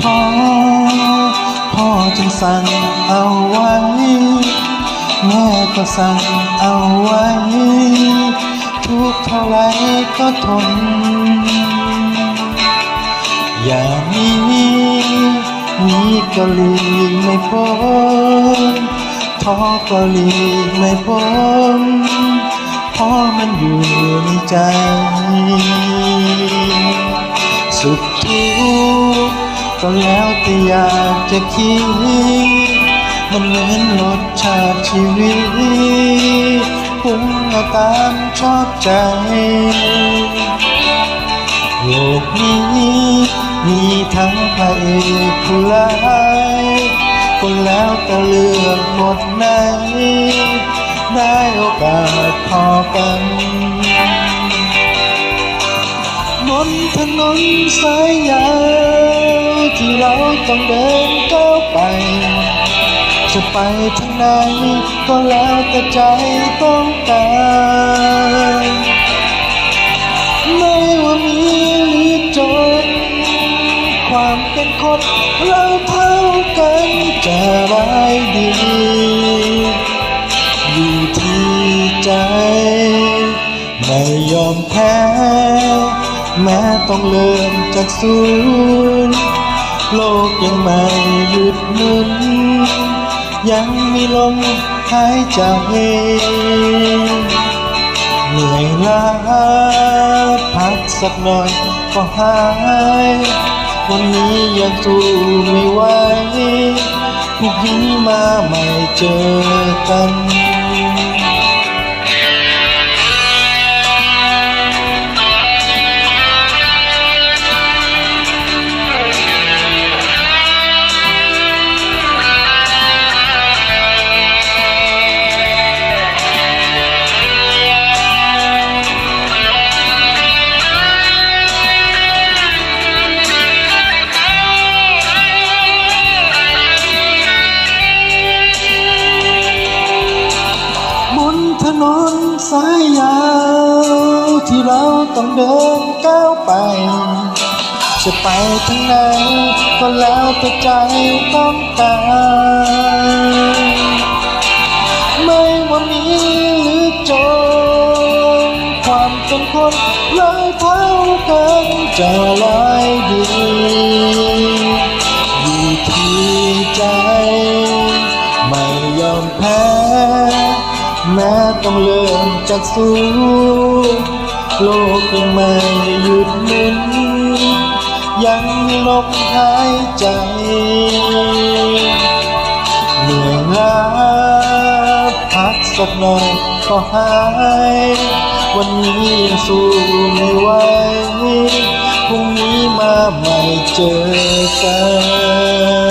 ท้อพ่อจึงสั่งเอาไว้ แม่ก็สั่งเอาไว้ ทุกเท่าไรก็ทน อย่างนี้มีก็ลีไม่พ้นท้อก็ลีไม่พ้นเพราะมันอยู่ในใจ สุขทุกข์ ก็แล้วแต่อยากจะคิด มันเหมือนรสชาติชีวิตปรุงเอาตามชอบใจ โลกนี้มีทั้งพระเอกผู้ร้ายก็แล้วแต่เลือกหมดไหน ได้โอกาสพอกัน นถนนสายยาวที่เราต้องเดินก้าวไป จะไปทางไหนก็แล้วแต่ใจต้องการไม่ว่ามีหรือจน ความเป็นคนเราเท่ากันจะร้ายดีอยู่ที่ใจ ไม่ยอมแพ้ แม้ต้องเริ่มจากศูนย์โลกยังไม่หยุดหมุน ยังมีลมหายใจเหนื่อยล้าพักสักหน่อยก็หาย วันนี้ยังสู้ไม่ไหวพรุ่งนี้มาใหม่เจอกัน ต้องเดินก้าวไป จะไปทางไหนก็แล้วแต่ใจต้องการ ไม่ว่ามีหรือจนความเป็นคนร้ายเท่ากันจะร้ายดีอยู่ที่ใจ ไม่ยอมแพ้ แม้ต้องเริ่มจากศูนย์ โลกยังไม่หยุดหมุน ยังมีลมหายใจเหนื่อยล้าพักสักหน่อยก็หาย วันนี้ยังสู้ไม่ไหวพรุ่งนี้มาใหม่เจอกัน